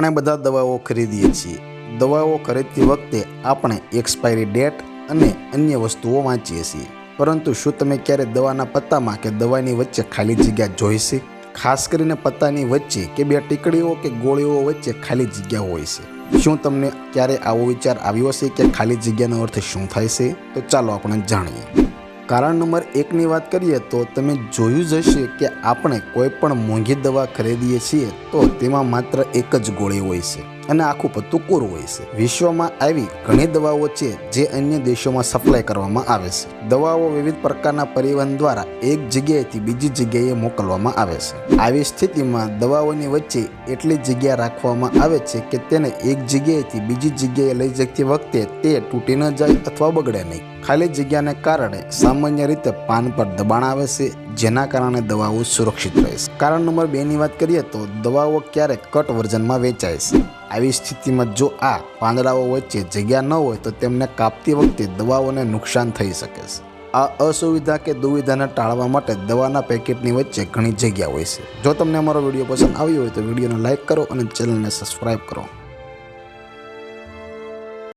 આપણે બધા દવાઓ ખરીદીએ છીએ. દવાઓ ખરીદતી વખતે આપણે એક્સપાયરી ડેટ અને અન્ય વસ્તુઓ વાંચીએ છીએ. પરંતુ શું તમે ક્યારે દવાના પત્તામાં કે દવાની વચ્ચે ખાલી જગ્યા જોઈ છે? ખાસ કરીને પત્તાની વચ્ચે કે બે ટીકડીઓ કે ગોળીઓ વચ્ચે ખાલી જગ્યા હોય છે. શું તમને ક્યારે આવો વિચાર આવ્યો છે કે ખાલી જગ્યાનો અર્થ શું થાય છે? તો ચાલો આપણે જાણીએ. કારણ નંબર એકની વાત કરીએ તો તમે જોયું જ હશે કે આપણે કોઈ પણ મોંઘી દવા ખરીદીએ છીએ તો તેમાં માત્ર એક જ ગોળી હોય છે. અને આખું પત્તું કોરું હોય છે. વિશ્વમાં આવી ઘણી દવાઓ છે જે અન્ય દેશોમાં સપ્લાય કરવામાં આવે છે. દવાઓ વિવિધ પ્રકારના પરિવહન દ્વારા એક જગ્યાએથી બીજી જગ્યાએ મોકલવામાં આવે છે. આવી સ્થિતિમાં દવાઓની વચ્ચે એટલી જગ્યા રાખવામાં આવે છે કે તેને એક જગ્યાએથી બીજી જગ્યાએ લઈ જતી વખતે તે તૂટી ન જાય અથવા બગડે નહીં. ખાલી જગ્યાને કારણે સામાન્ય રીતે પાન પર દબાણ આવે છે, જેના કારણે દવાઓ સુરક્ષિત રહે છે. કારણ નંબર બે ની વાત કરીએ તો દવાઓ ક્યારેક કટ વર્ઝનમાં વેચાય છે. આવી સ્થિતિમાં જો આ પાંદડાઓ વચ્ચે જગ્યા ન હોય તો તેમને કાપતી વખતે દવાઓને નુકસાન થઈ શકે છે. આ અસુવિધા કે દુવિધાને ટાળવા માટે દવાના પેકેટની વચ્ચે ઘણી જગ્યા હોય છે. જો તમને અમારો વીડિયો પસંદ આવ્યો હોય તો વિડીયોને લાઇક કરો અને ચેનલને સબસ્ક્રાઈબ કરો.